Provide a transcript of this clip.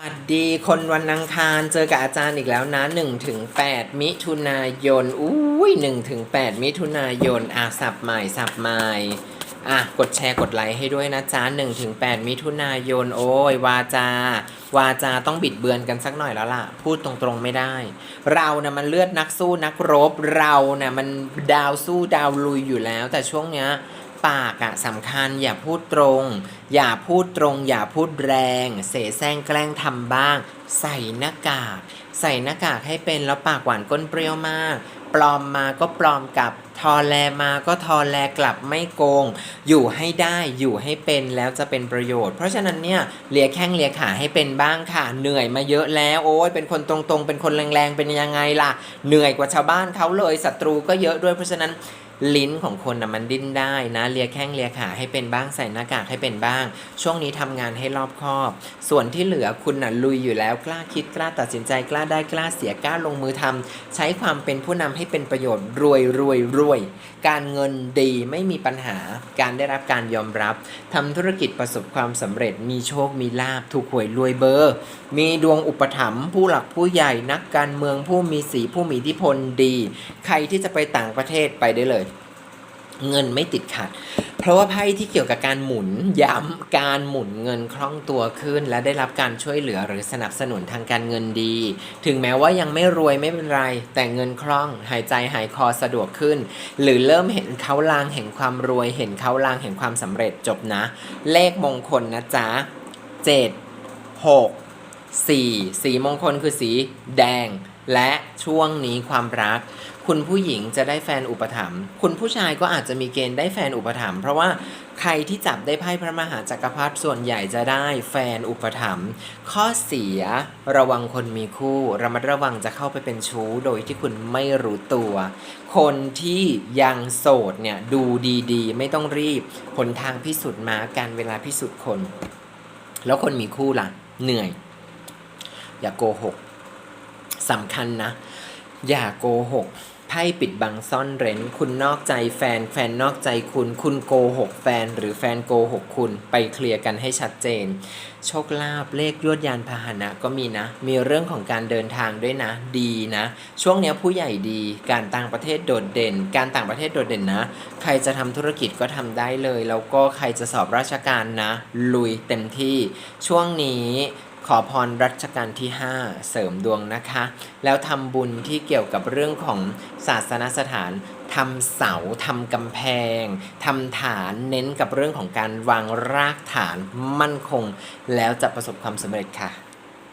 สวัสดีคนวันอังคารเจอกับอาจารย์อีกแล้วนะ1ถึง8มิถุนายนอุ้ย1ถึง8มิถุนายนอะสับใหม่สับใหม่อะกดแชร์กดไลค์ให้ด้วยนะจ๊ะ1ถึง8มิถุนายนโอ้ยวาจา วาจาต้องบิดเบือนกันสักหน่อยแล้วล่ะ พูดตรงๆไม่ได้ เรานะ่ะมันเลือดนักสู้นักรบ เรานะ่ะมันดาวสู้ดาวลุยอยู่แล้ว แต่ช่วงเนี้ย ปากอะสำคัญอย่าพูดตรง อย่าพูดตรง อย่าพูดแรง เสแสร้งแกล้งทำบ้าง ใส่หน้ากาก ใส่หน้ากากให้เป็นแล้วปากหวานก้นเปรี้ยวมาก ปลอมมาก็ปลอมกลับ ทอแลมาก็ทอแลกลับไม่โกง อยู่ให้ได้อยู่ให้เป็นแล้วจะเป็นประโยชน์ เพราะฉะนั้นเนี่ยเลียแข้งเลียขาให้เป็นบ้างค่ะ เหนื่อยมาเยอะแล้วโอ้ยเป็นคนตรงๆ เป็นคนแรงๆ เป็นยังไงล่ะ เหนื่อยกว่าชาวบ้านเขาเลยศัตรูก็เยอะด้วยเพราะฉะนั้นลิ้นของคนนะมันดิ้นได้นะเลียแข้งเลียขาให้เป็นบ้างใส่หน้ากากให้เป็นบ้าง ช่วงนี้ทำงานให้รอบคอบ ส่วนที่เหลือคุณน่ะลุยอยู่แล้วกล้าคิดกล้าตัดสินใจกล้าได้กล้าเสียกล้าลงมือทำใช้ความเป็นผู้นำให้เป็นประโยชน์รวยรวยรวยการเงินดีไม่มีปัญหา การได้รับการยอมรับทำธุรกิจประสบความสำเร็จ มีโชค มีลาบ ถูกหวยรวยเบอร์ มีดวงอุปถัมภ์ผู้หลักผู้ใหญ่นักการเมืองผู้มีสีผู้มีอิทธิพลดี ใครที่จะไปต่างประเทศไปได้เลย เงินไม่ติดขัด เพราะว่าไพ่ที่เกี่ยวกับการหมุนย้ำการหมุนเงินคล่องตัวขึ้น และได้รับการช่วยเหลือหรือสนับสนุนทางการเงินดี ถึงแม้ว่ายังไม่รวยไม่เป็นไร แต่เงินคล่องหายใจหายคอสะดวกขึ้น หรือเริ่มเห็นเขาลางแห่งความรวย เห็นเขาลางแห่งความสำเร็จจบนะ เลขมงคลนะจ๊ะเจ็ดหกสี่สีมงคลคือสีแดง และช่วงนี้ความรัก คุณผู้หญิงจะได้แฟนอุปถัมภ์คุณผู้ชายก็อาจจะมีเกณฑ์ได้แฟนอุปถัมภ์เพราะว่าใครที่จับได้ไพ่พระมหาจักรพรรดิส่วนใหญ่จะได้แฟนอุปถัมภ์ข้อเสียระวังคนมีคู่ระมัดระวังจะเข้าไปเป็นชู้โดยที่คุณไม่รู้ตัว คนที่ยังโสดเนี่ยดูดีๆ ไม่ต้องรีบหนทางพิสูจน์มาการเวลาพิสูจน์คน แล้วคนมีคู่ล่ะ เหนื่อย อย่าโกหก สำคัญนะ อย่าโกหกไพ่ปิดบังซ่อนเร้น คุณนอกใจแฟนแฟนนอกใจคุณ คุณโกหกแฟน หรือแฟนโกหกคุณไปเคลียร์กันให้ชัดเจน โชคลาภเลขยวดยานพาหนะก็มีนะ มีเรื่องของการเดินทางด้วยนะ ดีนะ ช่วงนี้ผู้ใหญ่ดี การต่างประเทศโดดเด่น การต่างประเทศโดดเด่นนะ ใครจะทำธุรกิจก็ทำได้เลย แล้วก็ใครจะสอบราชการนะ ลุยเต็มที่ ช่วงนี้ ขอพรรัชกาลที่ 5 เสริมดวงนะคะ แล้วทำบุญที่เกี่ยวกับเรื่องของศาสนสถานทำเสาทำกำแพงทำฐานเน้นกับเรื่องของการวางรากฐานมั่นคง แล้วจะประสบความสำเร็จค่ะ